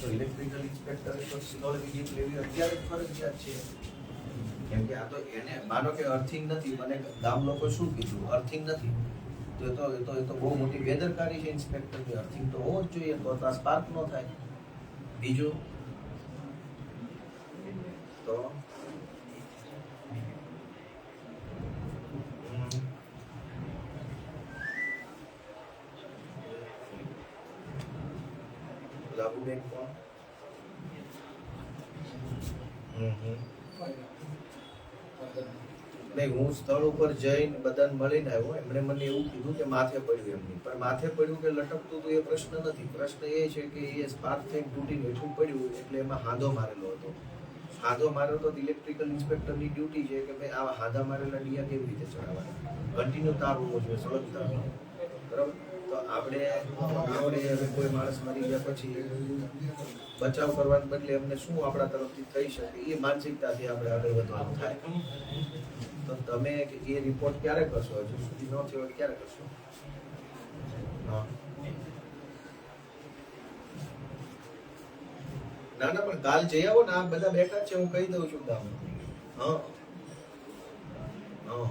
તો ઇલેક્ટ્રિકલ ઇન્સ્પેક્ટરે તો સ્થળ વિઝિટ લેવી અત્યારે ફરજિયાત છે. કેમ કે આ તો એને, માનો કે અર્થિંગ નથી, મને ગામ લોકો શું કીધું? અર્થિંગ નથી. તો એ તો એ તો એ તો બહુ મોટી બેદરકારી છે ઇન્સ્પેક્ટરની અર્થિંગ તો હોવો જ જોઈએ, તો આ સ્પાર્ક ન થાય. બીજું? તો હું સ્થળ ઉપર જઈને બધાને મળીને આવ્યો. એમણે મને એવું કીધું કે માથે પડ્યું એમની. પણ માથે પડ્યું કે લટકતું તો એ પ્રશ્ન નથી. પ્રશ્ન એ છે કે એ સ્પાર્ક થઈને તૂટીને હેઠું પડ્યું એટલે એમાં હાંધો મારેલો હતો. હાંધો માર્યો તો ઇલેક્ટ્રિકલ ઇન્સ્પેક્ટરની ડ્યુટી છે કે ભાઈ આ હાંધા મારેલા ડિયા કેવી રીતે ચડાવવાના? કન્ટિન્યુ તાર હોવો જોઈએ સળંગ તાર બરાબર? તો આપણે આપણે કોઈ માણસ મરી ગયા પછી બચાવ કરવાને બદલે એમને શું આપણા તરફથી થઈ શકે એ માનસિકતાથી આપણે આગળ વધવાનું થાય. તો તમે એ રિપોર્ટ ક્યારે કરશો? હજુ સુધી ન થયો ક્યારે કરશો? હા. ના ના, પણ કાલ જઈ આવો ને. આ બધા બેઠા છે. હું કહી દઉં છું તમને હા. હા.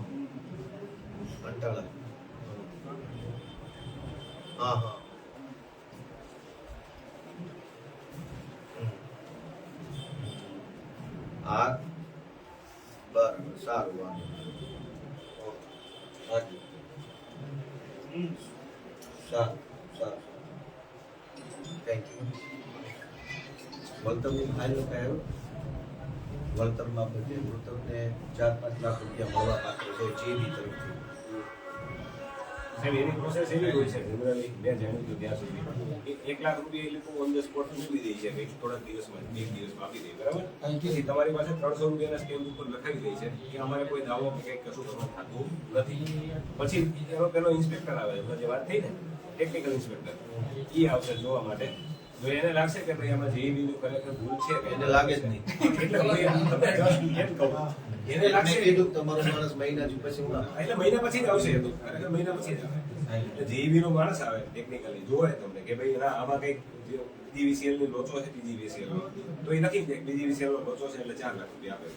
કંટાળા. હા હા હમ. આ બરાબર સારું વાંધો નહીં. ઓકે. હાજી સારું સારું થેન્ક યુ વળતરની ફાઇલ કયો વળતરમાં બધે વળતરને ચાર પાંચ લાખ રૂપિયા મળવા પાત્ર છે જીબી તરફથી સાહેબ એની પ્રોસેસ એવી હોય છે જનરલી મેં જાણ્યું હતું ત્યાં સુધી. એક- એક લાખ રૂપિયા એ લોકો ઓન ધ સ્પોટ મૂકી દે છે કે થોડાક દિવસમાં બે દિવસમાં આપી દે બરાબર? પછી તમારી પાસે ત્રણસો રૂપિયાના સ્ટેમ્પ ઉપર લખાવી દે છે કે અમારે કોઈ દાવો કે કંઈક કશું કરવાનું થતું નથી. પછી એનો પેલો ઇન્સ્પેક્ટર આવે છે જે વાત થઈ ને ટેકનિકલ ઇન્સ્પેક્ટર એ આવશે જોવા માટે. જો એને લાગશે કે ભાઈ આમાં જે નું ખરેખર ભૂલ છે એને લાગે જ નહીં. એટલે હું તમને just એમ કહું એને લાગશે કીધું તમારો માણસ મહિના પછી એટલે મહિના પછી જ આવશે તો. મહિના પછી જ આવે. એટલે. નો માણસ આવે ટેકનિકલી જોવે તમને કે ભાઈ ના આમાં કંઈક પીજીવીસીએલની લોચો છે પીજીવીસીએલ તો એ નથી કે નો લોચો છે એટલે ચાર લાખ રૂપિયા આપે.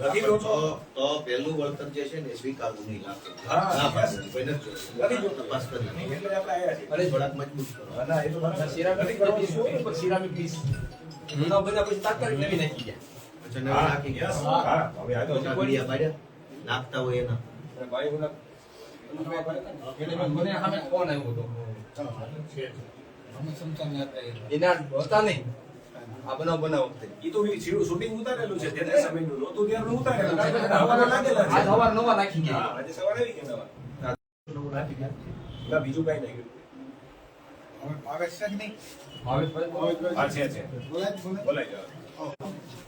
નથી લોચો? તો તો પહેલું વળતર જે છે ને સ્વીકારવું નહીં લાગે. હા. પાડે. નથી નથી જોતું. જોતું. તપાસ કરી એટલે આપણે આયા છીએ. અરે થોડાક મજબૂત કરો. ના એ તો સિરામિક નથી કરવાનું. પણ સિરામિક પીસ બધા બધા પછી તાત્કાલિક નવી નાખી ગયા. અચ્છા, નવી નાખી. Yes. હા, હવે આ તો તો પાડ્યા? નાખતા હોય એના. ભાઈ હું એટલે મને સામે ફોન આવ્યો હતો. એના હતા નહીં. આ બનાવ બનાવ ઈ તો શૂટિંગ ઉતારેલું છે તે સમયનું. નહોતું ત્યારનું ઉતારેલું. હવાના લાગેલા આજ છે નવા નાખી ગયા. આજે સવારે આવી ગયા નવા. નવું નાખી ગયા. ના, બીજું કઈ નહીં. ભાવેશ ભાઈ હા, છે, છે. બોલાઈ જાઓ. આવી હા, હા. ગયો.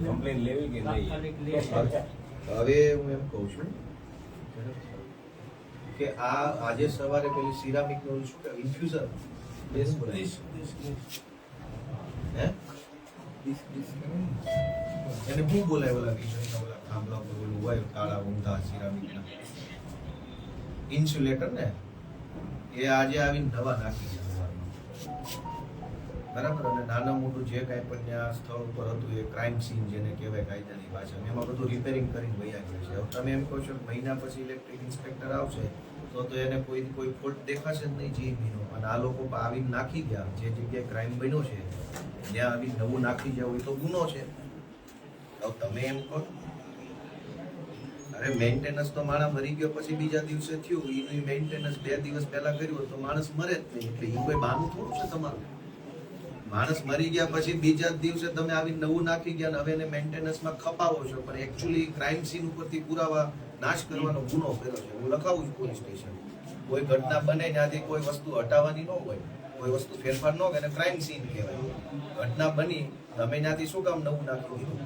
કમ્પ્લેન લેવી કે નહીં હવે હું એમ કહું છું કે આ આજે સવારે પેલી સિરામિકનું શું કહેવાય ઇન્ફ્યુઝર બેસ બોલાય હે એને બહુ બોલાય ઓલા વિષયના ઓલા થાંભલા પર ઓલું હોય કાળા ઊંધા સિરામિકના ઇન્સ્યુલેટર ને એ આજે આવીને નવા નાખી છે બરાબર, અને નાના મોટું જે કાંઈ પણ ત્યાં સ્થળ ઉપર હતું એ ક્રાઇમ સીન જેને કહેવાય કાયદાની ભાષામાં એમાં બધું રિપેરિંગ કરીને વૈયા ગયું છે. હવે તમે એમ કહો છો મહિના પછી ઇલેક્ટ્રિક ઇન્સ્પેક્ટર આવશે તો તો એને કોઈ કોઈ ફોલ્ટ દેખાશે જ નહીં જીઈબીનો અને આ લોકો આવીને નાખી ગયા. જે જગ્યાએ ક્રાઇમ બન્યો છે, ત્યાં આવી નવું નાખી ગયા હોય તો ગુનો છે. તો તમે એમ કહો. અરે મેન્ટેનન્સ તો માણસ મરી ગયો, પછી બીજા દિવસે થયું. એનું મેન્ટેનન્સ બે દિવસ પહેલા કર્યું તો માણસ મરે જ નહીં. એટલે એ કોઈ બહાનું થોડું છે તમારું? માણસ મરી ગયા પછી બીજા દિવસે તમે આવી નવું નાખી ગયા અને હવે એને મેન્ટેનન્સમાં ખપાવો છો. પણ એકચ્યુઅલી ક્રાઇમ સીન ઉપરથી પુરાવા નાશ કરવાનો ગુનો કર્યો છે. હું લખાવું છું પોલીસ સ્ટેશન. કોઈ ઘટના બને ત્યાંથી કોઈ વસ્તુ હટાવવાની ન હોય, કોઈ વસ્તુ ફેરફાર ન કરે ક્રાઇમ સીન કહેવાય. ઘટના બની, તમે ત્યાંથી શું કામ નવું નાખ્યું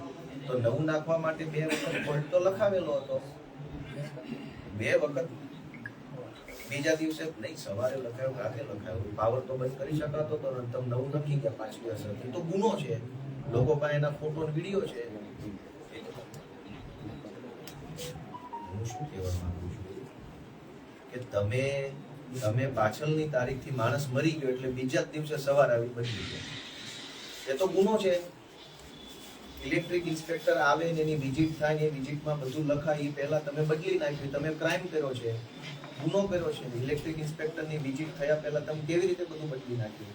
તો નવું નાખવા માટે બે વખત ફોલ્ટ તો લખાવેલો હતો. બે વખત. બીજા દિવસે નહીં, સવારે લખાયું, રાતે લખાયું. પાવર તો બંધ કરી શકાતો તો તમે નવું લખી ગયા પાછલી અસરથી તો ગુનો છે. લોકો પાસે એના ફોટો વીડિયો છે. હું શું કહેવા માંગુ છું? કે તમે તમે પાછળની તારીખથી માણસ મરી ગયો એટલે બીજા જ દિવસે સવાર આવી બદલી ગયો. એ તો ગુનો છે. ઇલેક્ટ્રિક ઇન્સ્પેક્ટર આવે ને એની વિઝિટ થાય ને એ વિઝિટમાં બધું લખાય, એ પહેલા તમે બદલી નાખ્યું, તમે ક્રાઇમ કર્યો છે. ગુનો કર્યો છે. ઇલેક્ટ્રિક ઇન્સ્પેક્ટરની વિઝિટ થયા પહેલા તમે કેવી રીતે બધું બદલી નાખ્યું?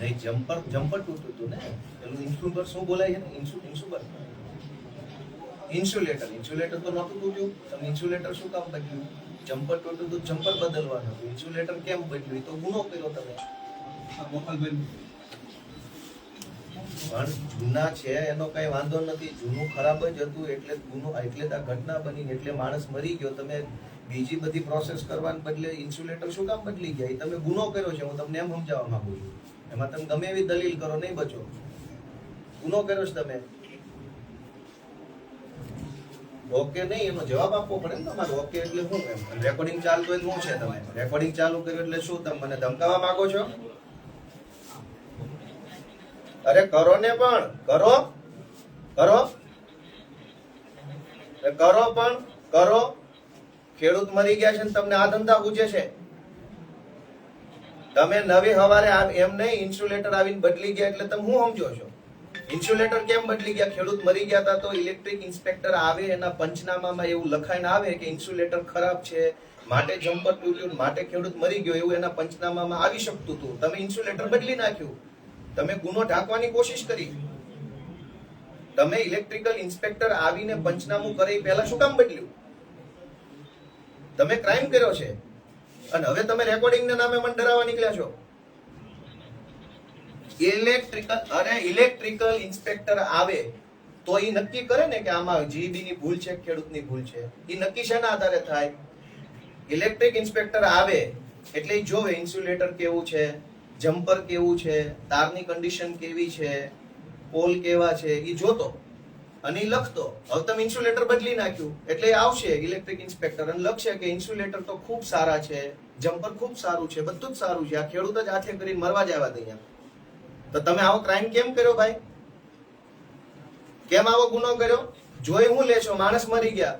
નહીં, જમ્પર જમ્પર તૂટ્યું હતું ને? પેલું ઇન્સ્યુબર શું બોલાય છે ને? ઇન્સુ ઇન્સ્યુલર ઇન્સ્યુલેટર ઇન્સ્યુલેટર તો નહોતું તૂટ્યું. તમે ઇન્સ્યુલેટર શું કામ બદલ્યું? જમ્પર તૂટ્યું તો જમ્પર બદલવાનું. હતું ઇન્સ્યુલેટર કેમ બદલ્યું? તો ગુનો કર્યો તમે. પણ જૂના છે એનો કઈ વાંધો નથી. જૂનું ખરાબ જ હતું એટલે ગુનો એટલે આ ઘટના બની એટલે માણસ મરી ગયો. તમે બીજી બધી પ્રોસેસ કરવાને બદલે ઇન્સ્યુલેટર શું કામ બદલી ગયા? એ તમે ગુનો કર્યો છે હું તમને એમ સમજાવવા માંગુ છું. એમાં તમે ગમે એવી દલીલ કરો નહીં બચો. ગુનો કર્યો છે તમે. ઓકે નહીં, એનો જવાબ આપવો પડે ને તમારે. ઓકે એટલે શું એમ. રેકોર્ડિંગ ચાલતું હોય શું છે તમે રેકોર્ડિંગ ચાલુ કર્યું એટલે શું તમે મને ધમકાવા માંગો છો? અરે કરો ને પણ. કરો. કરો. કરો પણ. કરો. ખેડૂત મરી ગયા છે ને તમને આ ધંધા પૂછે છે. તમે નવી હવારે એમ નહીં ઇન્સ્યુલેટર આવીને બદલી ગયા એટલે તમે શું સમજો છો? ઇન્સ્યુલેટર કેમ બદલી ગયા? ખેડૂત મરી ગયા હતા તો ઇલેક્ટ્રિક ઇન્સ્પેક્ટર આવે, એના પંચનામામાં એવું લખાઈને આવે કે ઇન્સ્યુલેટર ખરાબ છે, માટે જમ્પર તૂટ્યું, માટે ખેડૂત મરી ગયો, એવું એના પંચનામામાં આવી શકતું હતું. તમે ઇન્સ્યુલેટર બદલી નાખ્યું. તમે ગુનો ઢાંકવાની કોશિશ કરી. તમે ઇલેક્ટ્રિકલ ઇન્સ્પેક્ટર આવીને પંચનામું કરે પહેલા શું કામ બદલ્યું? તમે ક્રાઇમ કર્યો છે. અને હવે તમે રેકોર્ડિંગના નામે મને ડરાવવા નીકળ્યા છો. ઇલેક્ટ્રિકલ અરે ઇલેક્ટ્રિકલ ઇન્સ્પેક્ટર આવે, તો એ નક્કી કરે ને કે આમાં જીબી ની ભૂલ છે, ખેડૂતની ભૂલ છે. એ નક્કી શેના આધારે થાય? ઇલેક્ટ્રિક ઇન્સ્પેક્ટર આવે, એટલે જોવે ઇન્સ્યુલેટર કેવું છે જમ્પર કેવું છે, તારની કન્ડિશન કેવી છે પોલ કેવા છે એ જોતો. અને લખતો. હવે તમે ઇન્સ્યુલેટર બદલી નાખ્યું, એટલે આવશે ઇલેક્ટ્રિક ઇન્સ્પેક્ટર અને લખશે કે ઇન્સ્યુલેટર તો ખૂબ સારા છે જમ્પર ખૂબ સારું છે, બધું જ સારું છે. આ ખેડૂત જ હાથે કરીને મરવા જ આવ્યા અહીંયા. તો તમે આવો ક્રાઇમ કેમ કર્યો ભાઈ? કેમ આવો ગુનો કર્યો? જોઈ હું લેશો માણસ મરી ગયા.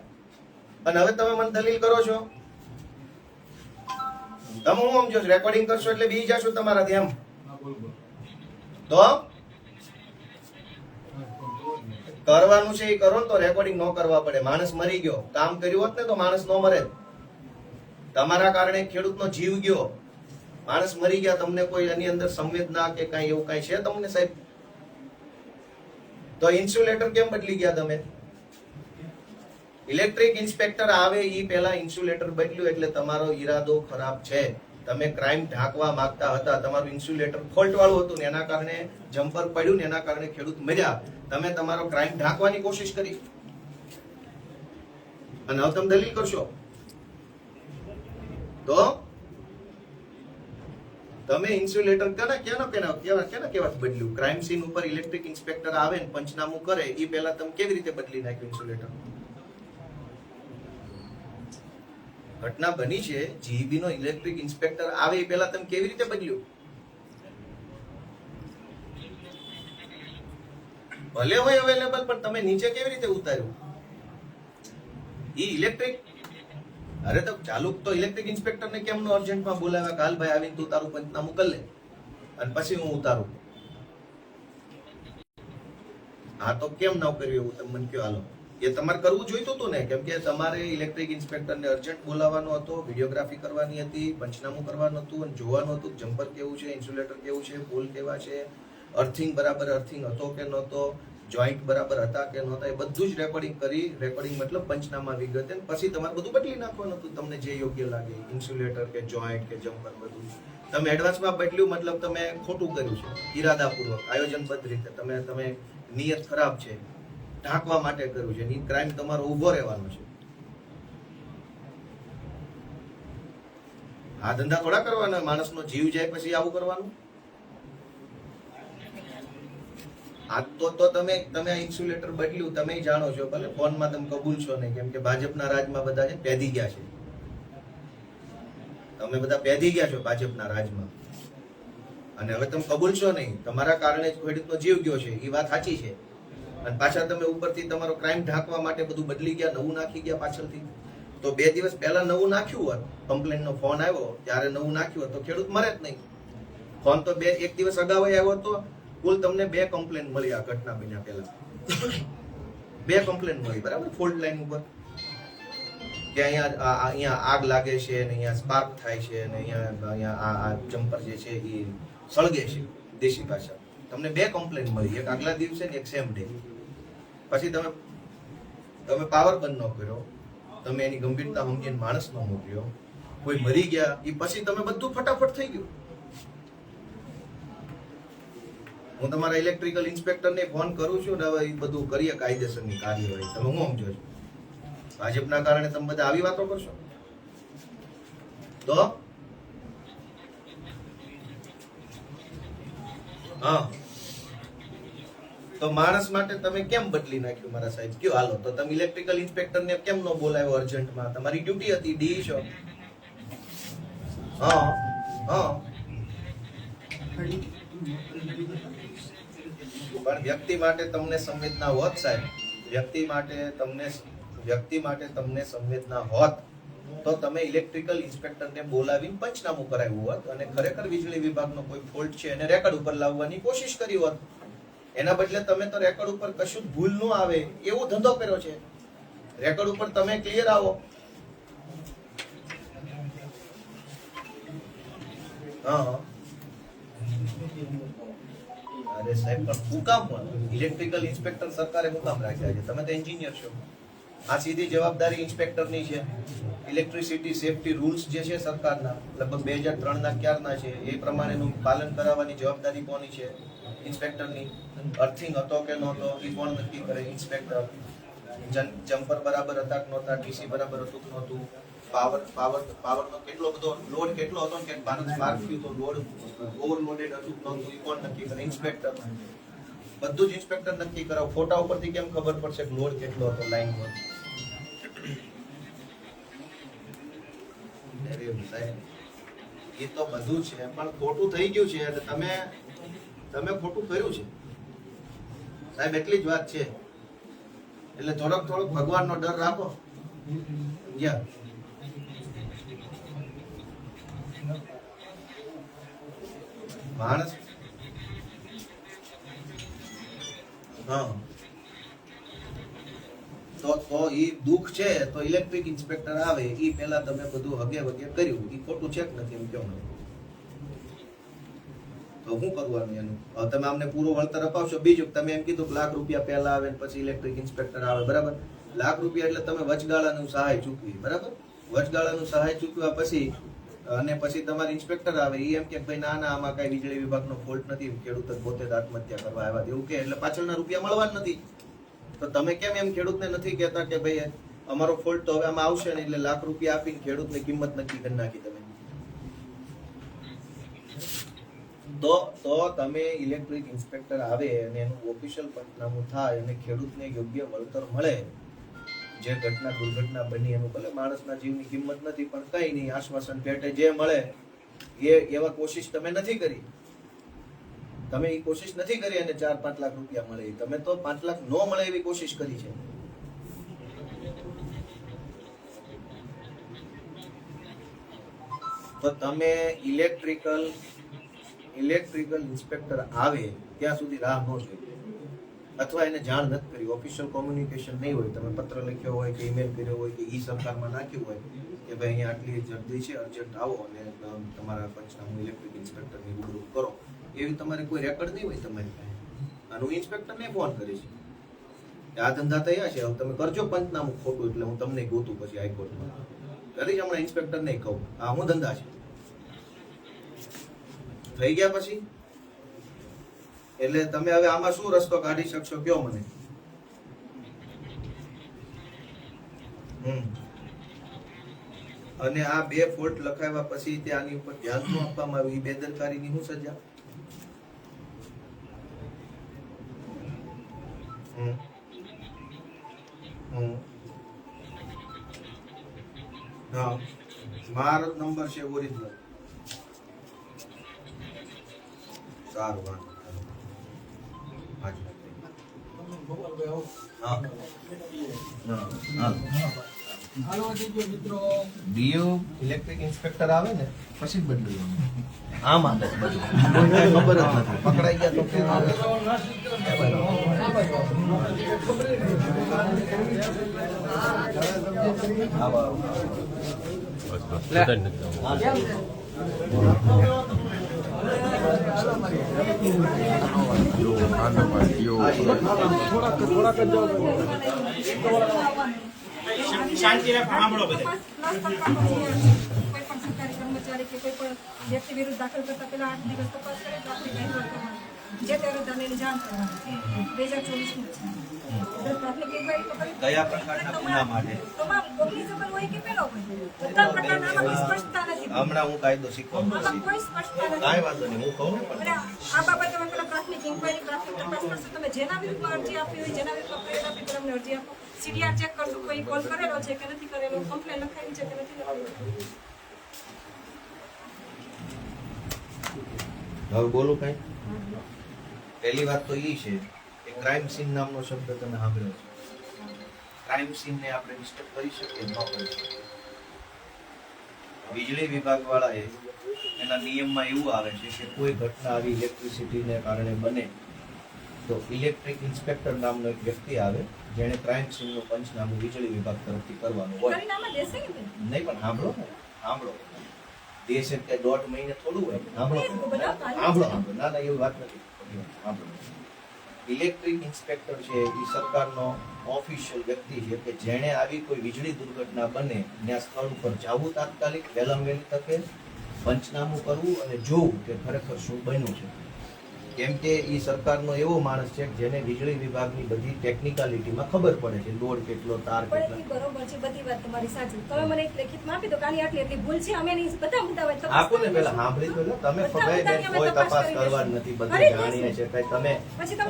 અને હવે તમે મને દલીલ કરો છો? તમે હું સમજો રેકોર્ડિંગ કરશો એટલે બી જશો તમારાથી એમ તો? કરવાનું છે એ કરો ને તો રેકોર્ડિંગ ન કરવા પડે. માણસ મરી ગયો. કામ કર્યું હોત ને તો માણસ ન મરે. તમારા કારણે ખેડૂતનો જીવ ગયો. માણસ મરી ગયા, તમને કોઈ એની અંદર સંવેદના કે કઈ એવું કઈ છે તમને, સાહેબ? તો ઇન્સ્યુલેટર કેમ બદલી ગયા તમે? ઇલેક્ટ્રિક ઇન્સ્પેક્ટર આવે એ પહેલા ઇન્સ્યુલેટર બદલ્યું એટલે તમારો ઈરાદો ખરાબ છે. તમે ક્રાઇમ ઢાંકવા માંગતા હતા, તમારું ઇન્સ્યુલેટર ફોલ્ટ વાળું હતું ને એના કારણે જમ્પર પડ્યું ને એના કારણે ખેડૂત મર્યા. તમે તમારો ક્રાઇમ ઢાંકવાની કોશિશ કરી. અને હવે તમે દલીલ કરશો? તો તમે ઇન્સ્યુલેટર કેના કેના કેના, કેવા કેના કેવા બદલ્યું? ક્રાઇમ સીન ઉપર ઇલેક્ટ્રિક ઇન્સ્પેક્ટર આવે ને, પંચનામું કરે એ પહેલા તમે કેવી રીતે બદલી નાખ્યું ઇન્સ્યુલેટર ઘટના બની છે જીબી નો ઇલેક્ટ્રિક ઇન્સ્પેક્ટર આવે એ પહેલા તમે કેવી રીતે બદલ્યું? ભલે હોય અવેલેબલ પણ તમે નીચે કેવી રીતે ઉતાર્યું? ઈ ઇલેક્ટ્રિક અરે તો ચાલુ તો ઇલેક્ટ્રિક ઇન્સ્પેક્ટર ને કેમ નો અર્જન્ટમાં બોલાવ્યા? કાલ ભાઈ આવીને તું તારું પંચનામું કરી લે. અને પછી હું ઉતારું. હા તો કેમ ન કર્યું એવું તમે મને કયો હાલો. એ તમારે કરવું જોઈતું હતું ને? કેમ કે તમારે ઇલેક્ટ્રિક ઇન્સ્પેક્ટરને અર્જન્ટ બોલાવવાનો હતો વિડીયોગ્રાફી કરવાની હતી, પંચનામું કરવાનું હતું અને જોવાનું હતું જમ્પર કેવું છે ઇન્સ્યુલેટર કેવું છે પોલ કેવા છે અર્થિંગ બરાબર અર્થિંગ હતો કે નહોતો. જોઈન્ટ બરાબર હતા કે નહોતા, એ બધું જ રેકોર્ડિંગ કરી રેકોર્ડિંગ મતલબ પંચનામા વિગતે પછી તમારે બધું બદલી નાખવાનું હતું, તમને જે યોગ્ય લાગે ઇન્સ્યુલેટર કે જોઈન્ટ કે જમ્પર બધું. તમે એડવાન્સમાં બદલ્યું, મતલબ તમે ખોટું કર્યું છે, ઈરાદાપૂર્વક આયોજનબદ્ધ રીતે. તમે તમે નિયત ખરાબ છે, ઢાંકવા માટે કર્યું છે ની ક્રાઇમ તમારો ઊભો રહેવાનો છે. આ ધંધા થોડા કરવાના, માણસનો જીવ જાય પછી આવું કરવાનું? આ તો તો તમે તમે આ ઇન્સ્યુલેટર બદલ્યું તમે જાણો છો, ભલે ફોનમાં તમે કબૂલ છો નહીં, કેમ કે ભાજપના રાજમાં બધા છે, પેદી ગયા છે. તમે બધા પેદી ગયા છો ભાજપના રાજમાં. અને હવે તમે કબૂલ છો નહીં, તમારા કારણે જ ખેડૂતનો જીવ ગયો છે, એ વાત સાચી છે. અને પાછા તમે ઉપરથી તમારો ક્રાઇમ ઢાંકવા માટે બધું બદલી ગયા, નવું નાખી ગયા પાછળથી. તો બે દિવસ પહેલા નવું નાખ્યું હોત કમ્પ્લેનનો ફોન આવ્યો, ત્યારે નવું નાખ્યું હોત, તો ખેડૂત મરે જ નહીં. ફોન તો બે એક દિવસ અગાઉ આવ્યો તો કુલ તમને બે કમ્પ્લેન મળી આ ઘટના બન્યા પહેલા. બે કમ્પ્લેન મળી, બરાબર? ફોલ્ટ લાઈન ઉપર. કે અહીંયા અહીંયા આગ લાગે છે અને અહીંયા સ્પાર્ક થાય છે અને અહીંયા અહીંયા આ જમ્પર જે છે એ સળગે છે દેશી ભાષા. તમને બે કમ્પ્લેન મળી, એક આગલા દિવસે ને એક સેમ ડે પછી તમે તમે પાવર બંધ ન કર્યો, તમે એની ગંભીરતા સમજીને માણસ ન મોકલ્યો, કોઈ મરી ગયા એ પછી તમે બધું ફટાફટ થઈ ગયું. હું તમારા ઇલેક્ટ્રિકલ ઇન્સ્પેક્ટરને ફોન કરું છું ને હવે એ બધું કરીએ કાયદેસરની કાર્યવાહી. તમે હું સમજો છો? ભાજપના કારણે તમે બધા આવી વાતો કરશો? તો? હા. તો માણસ માટે તમે કેમ બદલી નાખ્યું મારા સાહેબ? કયો હાલો, તો તમે ઇલેક્ટ્રિકલ ઇન્સ્પેક્ટર ને કેમ ન બોલાવ્યો અર્જન્ટમાં? તમારી ડ્યુટી હતી, ડી છો હા. હા. પણ વ્યક્તિ માટે તમને સંવેદના હોત સાહેબ. વ્યક્તિ માટે તમને વ્યક્તિ માટે તમને સંવેદના હોત તો તમે ઇલેક્ટ્રિકલ ઇન્સ્પેક્ટરને બોલાવીને પંચનામું કરાવ્યું હોત અને ખરેખર વીજળી વિભાગનો કોઈ ફોલ્ટ છે એને રેકર્ડ ઉપર લાવવાની કોશિશ કરી હોત. એના બદલે તમે તો રેકર્ડ ઉપર કશું ભૂલ ન આવે એવો ધંધો કર્યો છે. રેકર્ડ ઉપર તમે ક્લિયર આવો. હા. અરે સાહેબ, પણ શું કામ ઇલેક્ટ્રિકલ ઇન્સ્પેક્ટર સરકારે શું કામ રાખ્યા છે? તમે તો એન્જિનિયર છો. આ સીધી જવાબદારી ઇન્સ્પેક્ટરની છે. ઇલેક્ટ્રિસિટી સેફટી રૂલ્સ જે છે સરકારના, લગભગ બે હજાર ત્રણના ક્યારના છે, એ પ્રમાણેનું પાલન કરાવવાની જવાબદારી કોની છે? ઇન્સ્પેક્ટરની અર્થિંગ હતો કે નહોતો, એ કોણ નક્કી કરે? ઇન્સ્પેક્ટર જમ્પર બરાબર હતા કે નહોતા? ટીસી બરાબર હતું કે નહોતું? પાવર પાવર પાવરનો કેટલો બધો લોડ કેટલો હતો કે ભારત થયું તો લોડ ઓવરલોડેડ હતું, તો એ કોણ નક્કી કરે? ઇન્સ્પેક્ટર બધું જ ઇન્સ્પેક્ટર નક્કી કરાવ. ફોટા ઉપરથી કેમ ખબર પડશે કે લોડ કેટલો હતો લાઈન પર? એ તો બધું છે, પણ ખોટું થઈ ગયું છે. એટલે તમે તમે ખોટું કર્યું છે. સાહેબ, એટલી જ વાત છે. એટલે થોડોક થોડોક ભગવાનનો ડર રાખો. સમજ્યા માણસ? હા. તો તો એ દુઃખ છે, તો ઇલેક્ટ્રિક ઇન્સ્પેક્ટર આવે એ પહેલા તમે બધું હગે વગે કર્યું એ ખોટું છે કે નથી, એમ કહો તો શું કરવાનું એનું? તમે અમને પૂરો વળતર અપાવશો, બીજું તમે એમ કીધું લાખ રૂપિયા પહેલા આવે પછી ઇલેક્ટ્રિક ઇન્સ્પેક્ટર આવે, બરાબર? લાખ રૂપિયા એટલે તમે વચગાળાનું સહાય ચૂકવી, બરાબર? વચગાળાનું સહાય ચૂકવ્યા પછી અને પછી તમારે ઇન્સ્પેક્ટર આવે એ એમ કે ભાઈ, ના ના, આમાં કઈ વીજળી વિભાગનો ફોલ્ટ નથી ખેડૂત પોતે જ આત્મહત્યા કરવા આવ્યા એવું કે, એટલે પાછળના રૂપિયા મળવા નથી. તો તમે કેમ એમ ખેડૂતને નથી કહેતા કે ભાઈ, અમારો ફોલ્ટ તો હવે આમાં આવશે ને એટલે લાખ રૂપિયા આપીને ખેડૂતની કિંમત નક્કી કરી નાખી તમે. તો તો તમે ઇલેક્ટ્રિક ઇન્સ્પેક્ટર આવે અને એનું ઓફિશિયલ પંચનામું થાય અને ખેડૂતને યોગ્ય વળતર મળે જે ઘટના દુર્ઘટના બની એનું ભલે માણસના જીવની કિંમત નથી, પણ કઈ નહીં, આશ્વાસન પેટે જે મળે, એ એવા કોશિશ તમે નથી કરી. તમે એ કોશિશ નથી કરી અને ચાર પાંચ લાખ રૂપિયા મળે. તમે તો પાંચ લાખ નો મળે એવી કોશિશ કરી છે. તો તમે ઇલેક્ટ્રિકલ ઇલેક્ટ્રિકલ ઇન્સ્પેક્ટર આવે, ત્યાં સુધી રાહ ન જોઈ. અથવા એને જાણ નથી કરી ઓફિશિયલ કોમ્યુનિકેશન નહીં હોય, તમે પત્ર લખ્યો હોય કે ઈમેલ કર્યો હોય કે ઈ સરકારમાં નાખ્યું હોય કે ભાઈ અહીંયા આટલી જલ્દી છે, અર્જન્ટ આવો અને તમારા પંચનામું ઇલેક્ટ્રિક ઇન્સ્પેક્ટરની રૂબરૂ કરો. એવી તમારે કોઈ રેકોર્ડ નહીં હોય તમારી પાસે. અને હું ઇન્સ્પેક્ટરને ફોન કરીશ. આ ધંધા તૈયાર છે, હવે તમે કરજો પંચનામું ખોટું એટલે હું તમને ગોતું પછી હાઈકોર્ટમાં કરીશ હમણાં ઇન્સ્પેક્ટર નહીં કહું. આ હું ધંધા છે. થઈ ગયા પછી? એટલે તમે હવે આમાં શું રસ્તો કાઢી શકશો? કયો મને? અને આ બે ફોલ્ટ લખાવ્યા પછી તે આની ઉપર ધ્યાન શું આપવામાં આવ્યું? એ બેદરકારી બેદરકારીની શું સજા? હા. મારો નંબર છે ઓરિજિનલ. સારું, વાંધો ડીઓ ઇલેક્ટ્રિક ઇન્સ્પેક્ટર આવે ને પછી જ બદલું આમ આવે છે બધું ખબર જ નથી પકડાઈ ગયા તો. શાંતિ રાખો સાંભળો બધા કોઈ પણ સરકારી કર્મચારી કે કોઈ પણ વ્યક્તિ વિરુદ્ધ દાખલ કરતા પહેલા આઠ દિવસ તપાસ કરે તો આપણે કાર્યવાહી કરવાની જે તે અરજદારની જાણ કરવાની બે હજાર ચોવીસનું છે એટલે પ્રાથમિક inquiry તો કરવી જ કયા પ્રકારના ગુના માટે તમામ cognizable હોય કે પેલો હોય બધા પ્રકારના આમાં કોઈ સ્પષ્ટતા નથી હમણાં હું કાયદો શીખવા કોઈ વાંધો નહીં હું કહું ને આ બાબતે અમે પેલા પ્રાથમિક ઇન્ક્વાયરી પ્રાથમિક તપાસ કરશું. તમે જેના વિરુદ્ધમાં અરજી આપી હોય જેના વિરુદ્ધમાં ફરિયાદ આપી પેલા અમને અરજી આપો. સીડીઆર ચેક કરશું કોઈ કોલ કરેલો છે કે નથી કરેલો કમ્પ્લેન લખાવી છે કે નથી લખાવી હવે બોલું કઈ. પહેલી વાત તો એ છે કે ક્રાઇમ સીન નામનો શબ્દ તમે સાંભળ્યો છે. ક્રાઇમ સીનને આપણે ડિસ્ટર્બ કરી શકીએ ન કરી શકીએ. વીજળી વિભાગ વાળાએ એના નિયમમાં એવું આવે છે કે કોઈ ઘટના આવી ઇલેક્ટ્રિસિટીને કારણે બને તો ઇલેક્ટ્રિક ઇન્સ્પેક્ટર નામનો એક વ્યક્તિ આવે જેણે ક્રાઇમ સીનનું પંચનામું વીજળી વિભાગ તરફથી કરવાનું હોય. નહીં? પણ સાંભળો ને સાંભળો. દેશ કે દોઢ મહિને થોડું હોય સાંભળો. સાંભળો સાંભળો. ના ના એવી વાત નથી. સાંભળો. ઇલેક્ટ્રિક ઇન્સ્પેક્ટર છે એ સરકારનો ઓફિશિયલ વ્યક્તિ છે કે જેણે આવી કોઈ વીજળી દુર્ઘટના બને, ત્યાં સ્થળ ઉપર જવું તાત્કાલિક વહેલામ વહેલી તકે પંચનામું કરવું અને જોવું કે ખરેખર શું બન્યું છે. કેમ કે એ સરકારનો એવો માણસ છે જેને વીજળી વિભાગની બધી ટેકનિકાલિટીમાં ખબર પડે છે લોડ કેટલો તાર કેટલો. બરોબર છે બધી વાત તમારી સાચી. તમે મને એક લેખિતમાં આપી દો કાલી આટલી એટલી ભૂલ છે અમે નહીં બધા મુદ્દા હોય આપો ને પેલા સાંભળી તો તમે ફગાઈ બેન કોઈ તપાસ કરવા નથી બધું જાણીએ છે કઈ તમે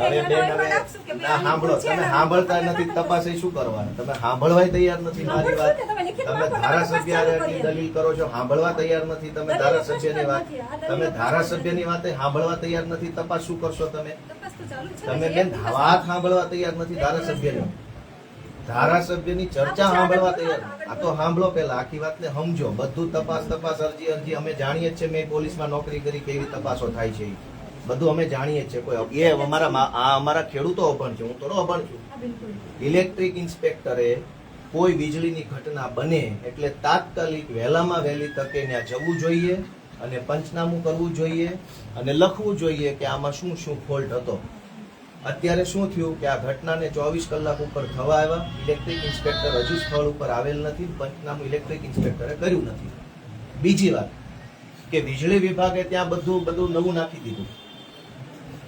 હવે બેન હવે કે ના સાંભળો તમે સાંભળતા નથી તપાસ એ શું કરવાનું? તમે સાંભળવાય તૈયાર નથી મારી વાત. તમે લિખિતમાં તમે આપો, તમે ધારાસભ્ય તપાસ ચાલુ આટલી કરીએ. દલીલ કરો છો સાંભળવા તૈયાર નથી તમે ધારાસભ્યની વાત તમે ધારાસભ્યની વાતે સાંભળવા તૈયાર નથી તપાસ શું કરશો તમે? ને, તમે બેન વાત સાંભળવા તૈયાર નથી ધારાસભ્યની. ધારાસભ્યની ચર્ચા સાંભળવા તૈયાર. આ તો સાંભળો પેલા આખી વાતને સમજો. બધું તપાસ તપાસ અરજી અરજી. અમે જાણીએ છીએ મેં પોલીસમાં નોકરી કરી કેવી તપાસો થાય છે બધું અમે જાણીએ છીએ. કોઈ એ અમારા આ અમારા ખેડૂતો અભણ છે. હું થોડો અભણ છું. ઇલેક્ટ્રિક ઇન્સ્પેક્ટરે કોઈ વીજળીની ઘટના બને એટલે તાત્કાલિક વહેલામાં વહેલી તકે ત્યાં જવું જોઈએ. અને પંચનામું કરવું જોઈએ અને લખવું જોઈએ કે આમાં શું શું ફોલ્ટ હતો. અત્યારે શું થયું કે આ ઘટનાને ચોવીસ કલાક ઉપર થવા આવ્યા. ઇલેક્ટ્રિક ઇન્સ્પેક્ટર હજુ સ્થળ ઉપર આવેલ નથી પંચનામું ઇલેક્ટ્રિક ઇન્સ્પેક્ટરે કર્યું નથી. બીજી વાત કે વીજળી વિભાગે ત્યાં બધું બધું નવું નાખી દીધું.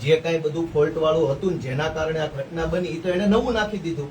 જે કાંઈ બધું ફોલ્ટ વાળું હતું ને જેના કારણે આ ઘટના બની તો એને નવું નાખી દીધું.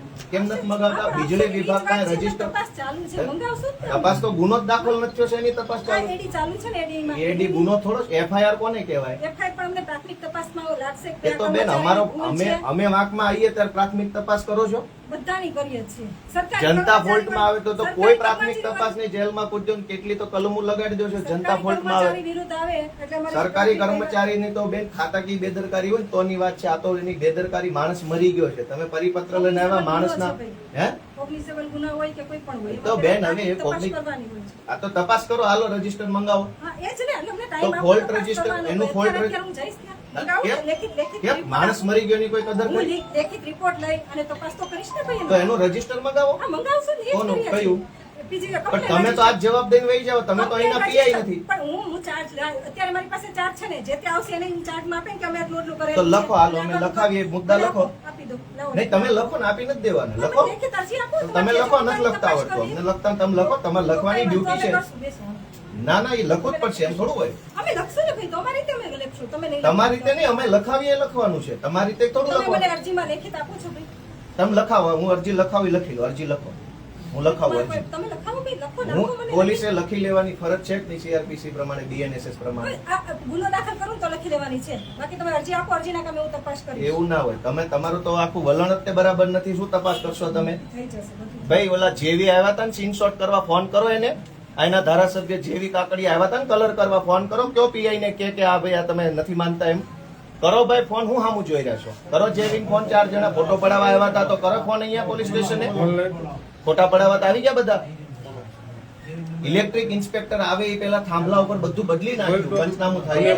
કેમ નથી મગાવતા? વીજળી વિભાગ છે, રજિસ્ટર? તપાસ ચાલુ છે, મંગાવશું તપાસ તો ગુનો જ દાખલ નથી થયો છે એની તપાસ ચાલુ. છે ને, માં. એડી ગુનો થોડો એફઆઈઆર કોને કહેવાય? એફઆઈઆર પણ અમને પ્રાથમિક તપાસમાં લાગશે કે એ તો બેન અમારો અમે. અમે વાંકમાં આવીએ ત્યારે પ્રાથમિક તપાસ કરો છો? બધાની કરીએ છીએ. જનતા ફોલ્ટમાં આવે તો તો કોઈ પ્રાથમિક તપાસ નહીં જેલમાં કૂદજો ને કેટલી તો કલમો લગાડી દો છો જનતા ફોલ્ટ ફોલ્ટમાં આવે. સરકારી કર્મચારીની તો બેન ખાતાકી બેદરકારી હોય ને તોની વાત છે. આ તો એની બેદરકારી માણસ મરી ગયો છે. તમે પરિપત્ર લઈને આવ્યા માણસના હે ગુના હોય કે કોઈ પણ હોય તો બેન, હવે એ તપાસ cogni- કરવાની હોય છે. આ તો તપાસ કરો હાલો રજિસ્ટર મંગાવો હા, એ જ ને, અમને તો. એનું માણસ મરી ગયો ની કોઈ કદર કરી લેખિત રિપોર્ટ લઈ અને તપાસ તો કરીશ ને ભાઈ તો એનો. રજિસ્ટર મંગાવો હા, મંગાવશું ને, એ. કયું? પણ તમે તો આજ જવાબ દઈને વહી જાઓ તમે તો અહીંના પીઆઈ નથી. પણ હું હું ચાર્જ અત્યારે મારી પાસે ચાર્જ છે ને જે તે આવશે એને હું ચાર્જમાં આપે કે અમે આટલું આટલું કરે તો લખો, હાલો, અમે લખાવીએ, મુદ્દા લખો. આપી દો નહીં તમે લખો ને આપી નથી દેવાના. લખો. તમે લખો નથી લખતા આવડતો અમને લખતા તમે લખો તમારે લખવાની ડ્યુટી છે. ના ના એ લખવું જ પડશે એમ થોડું હોય. અમે લખશું ને ભાઈ તમારી રીતે અમે લખશું. તમે નહીં તમારી રીતે નહીં અમે લખાવીએ લખવાનું છે. તમારી રીતે થોડું તમે મને અરજીમાં લેખિત આપો છો ભાઈ. તમે લખાવો હું અરજી લખાવી લખી લો અરજી લખો. હું લખાવું તમે લખાવો ભાઈ લખો લખો હું પોલીસે લખી લેવાની ફરજ છે કે સીઆરપીસી પ્રમાણે બીએનએસએસ પ્રમાણે? ગુનો દાખલ કરું તો લખી લેવાની છે. બાકી તમે અરજી આપો અરજીના કામે હું તપાસ કરીશ. એવું ના હોય. તમે તમારું તો આખું વલણ જ તે બરાબર નથી. શું તપાસ કરશો તમે? ભાઈ ઓલા જેવી આવ્યા હતા ને સીનશોટ કરવા ફોન કરો એને. આના ધારાસભ્ય જેવી કાકડી આવ્યા હતા ને કલર કરવા ફોન કરો. કયો પીઆઈ ને કે કે આ ભાઈ આ તમે નથી માનતા એમ. કરો ભાઈ ફોન હું સામું જોઈ રહ્યા છો? કરો જેવી ફોન ચાર જણા ફોટો પડાવવા આવ્યા હતા તો કરો ફોન અહીંયા પોલીસ સ્ટેશને. ફોટા પડાવત આવી ગયા બધા. ઇલેક્ટ્રિક ઇન્સ્પેક્ટર આવે એ પેલા થાંભલા ઉપર બધું બદલી નાખ્યું પંચનામું થાય.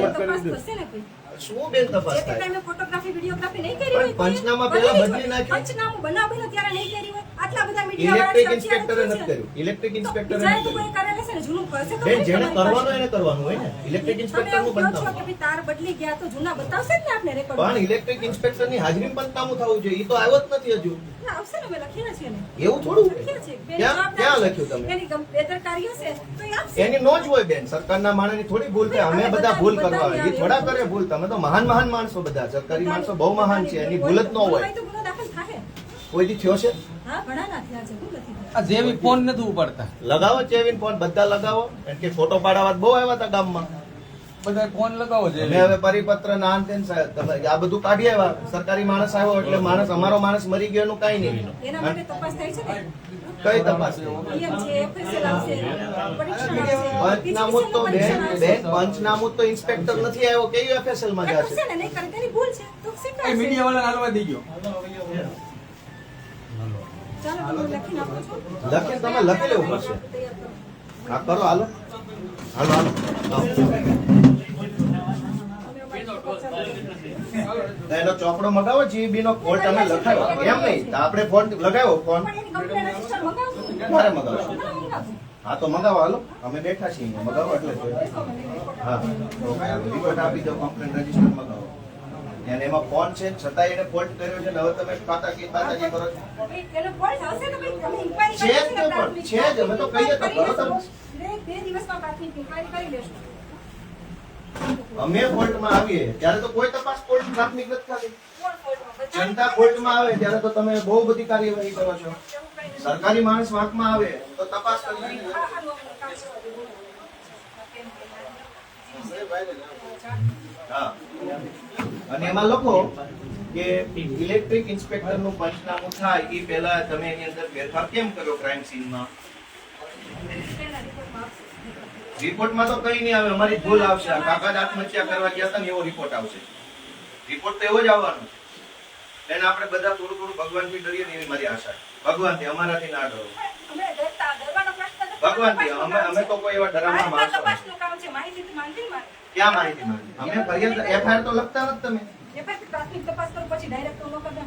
શું બેન તપાસ થાય? તમે ફોટોગ્રાફી વિડિયોગ્રાફી નહીં કરી પણ હોય પંચનામા પહેલા બદલી નાખ્યું. પંચનામું બનાવ બન્યો ત્યારે નહીં કરી હોય. આટલા બધા મીડિયા ઇલેક્ટ્રિક ઇન્સ્પેક્ટરે નથી કર્યું. ઇલેક્ટ્રિક ઇન્સ્પેક્ટરે નથી તો કોઈ કર્યું. છે ને? જૂનું કરશે તો બેન જેને કરવાનું એને કરવાનું હોય ને. ઇલેક્ટ્રિક તમે ઇન્સ્પેક્ટરનું કહો છો કે તાર બદલી ગયા તો જૂના બતાવશે ને આપને રેકોર્ડ પણ ઇલેક્ટ્રિક ઇન્સ્પેક્ટરની હાજરી પંચનામું થવું જોઈએ. એ તો આવ્યો જ નથી હજુ. આવશે ને લખીએ છીએ ને. એવું થોડું. લખીએ છીએ. ક્યાં ક્યાં લખ્યું તમે? એની બેદરકારી હશે તો એ આપશે એની નો જ હોય બેન. સરકારના માણસની થોડી ભૂલ છે અમે બધા ભૂલ કરવા એ થોડા કરે ભૂલ. તમે તો મહાન મહાન માણસો બધા સરકારી માણસો બહુ મહાન છે એની ભૂલ જ ન હોય. કોઈ દી થયો છે? જેવી ફોન નથી ઉપાડતા. લગાવો ચેવિન ફોન બધા લગાવો. કે ફોટો પાડાવા બહુ આવ્યા હતા ગામમાં. બધા ફોન લગાવો અમે જેવી હવે પરિપત્ર ના અંતે આ બધું કાઢી આવ્યા. સરકારી માણસ આવ્યો એટલે માણસ અમારો માણસ મરી ગયો એનું કઈ નહીં. એના માટે તપાસ થાય છે ને? કઈ તપાસ? છે પંચનામું તો બેન બેન. પંચનામું તો ઇન્સ્પેક્ટર નથી આવ્યો કેવી એફએસએલમાં જશે? ને છે. મીડિયા વાળા હાલવા દઈ ગયો. લખી છું. તમે લખી લેવું પડશે. હા કરો હાલો. હાલો હાલો. એનો ચોપડો મગાવો જીબી નો ફોન અમે લખાવો એમ નહીં તો આપણે ફોલ્ટ લગાવ્યો ફોન. મારે મગાવશો. હા, તો મગાવો હાલો. અમે બેઠા છીએ મગાવો એટલે. હા. રિપોર્ટ આપી દો કમ્પ્લેન રજિસ્ટર મગાવો. અને એમાં ફોન છે છતાં એને ફોલ્ટ કર્યો છે હવે તમે પાતાકી પાતાકી કરો છો. તમે છે જ અમે તો કહીએ તો કરો તમે. બે દિવસમાં પાછી inquiry કરી લેશો. અમે કોર્ટમાં આવીએ ત્યારે તો કોઈ તપાસ કોર્ટ પ્રાથમિક નથી થતી જનતા કોર્ટમાં આવે ત્યારે તો તમે બહુ બધી કાર્યવાહી કરો છો. સરકારી માણસ વાંકમાં આવે તો તપાસ કરી અને એમાં લખો કે ઇલેક્ટ્રિક ઇન્સ્પેક્ટરનું પંચનામું થાય એ પહેલા તમે એની અંદર ફેરફાર કેમ કર્યો ક્રાઇમ સીનમાં. રિપોર્ટમાં તો કઈ નહીં આવે અમારી ભૂલ આવશે આ કાકા જ આત્મહત્યા કરવા ગયા હતા ને એવો રિપોર્ટ આવશે રિપોર્ટ તો એવો જ આવવાનો છે એને આપણે બધા થોડું થોડું ભગવાનથી ડરીએ ને એવી મારી આશા ભગવાન ભગવાનથી અમારાથી ના ડરો ભગવાન. ભગવાનથી અમે અમે તો કોઈ એવા ડરામણા માણસો. ક્યાં માહિતી માંગી અમે ફરિયાદ એફઆઈઆર તો લખતા નથી તમે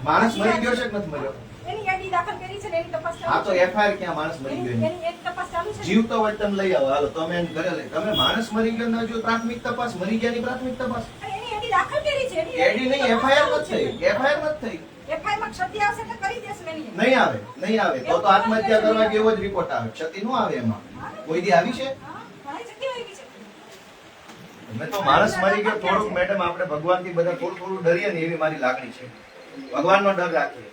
માણસ મરી ગયો છે કે નથી મર્યો? એની યાદી દાખલ કરી છે ને એની તપાસ હા તો એફઆઈઆર ક્યાં માણસ મરી ગયો એની? એની? એક તપાસ ચાલુ છે જીવ તો હોય લઈ આવો. હાલો તમે એને ઘરે તમે માણસ મરી ગયો ના જો પ્રાથમિક તપાસ મરી ગયાની પ્રાથમિક તપાસ? એની યાદી દાખલ કરી છે. એની એડી નહીં એફઆઈઆર નથી થઈ એફઆઈઆર નથી થઈ. FIR માં ક્ષતિ આવશે એટલે કરી દેશું એની. નહીં આવે નહીં આવે. તો તો આત્મહત્યા કરવા જેવો જ રિપોર્ટ આવે. ક્ષતિ નો આવે એમાં. કોઈ દી આવી છે હા, ઘણી જગ્યાએ એવી છે. મેં તો માણસ મરી ગયો થોડુંક મેડમ આપણે ભગવાનથી બધા થોડું થોડું ડરીએ ને એવી મારી લાગણી છે ભગવાનનો ડર રાખીએ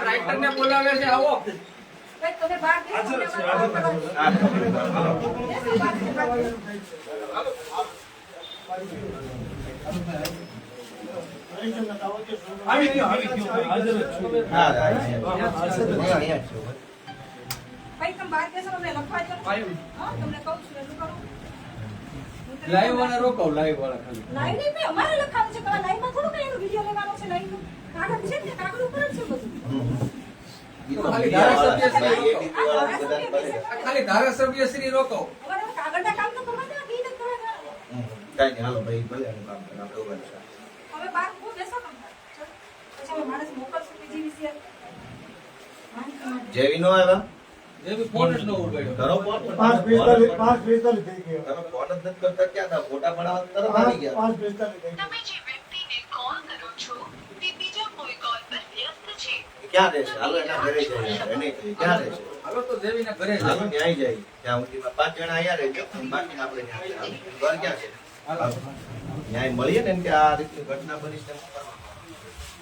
રાઇટર ને બોલાવે છે આવો તમે બહાર. આવી ગયો આવી ગયો હાજર છું હા, હા, અહીંયા. અહીંયા જ છું. ભાઈ, તમે બહાર બેસો, અમને લખવા દો. હા, તમને કહું છું, એટલું કરો. લાઈવ વાળા રોકાવ લાઈવ વાળા ખાલી લાઈવ નહીં, ભાઈ, અમારે લખવાનું છે. તમારે લાઈવમાં થોડું કઈ એનો વીડિયો લેવાનો છે, લાઈવનો. કાગળ છે ને, કાગળ ઉપર જ છે બધું. ખાલી ધારાસભ્ય શ્રી રોકો કાગળના કામ તો કરવા દો, કરવા. કાંઈ હાલો ભાઈ ભલે કામ કરે, આપણે ઊભા છે. હવે બહાર ઊભો બેસો તમે. પછી માણસ મોકલશું બીજી વિશે જેવી નો આવ્યા ન્યાય પાંચ જણા અહીંયા આપણે મળીએ ને આ રીતની ઘટના બની શકે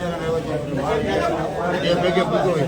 બે ભેગે પૂજો હોય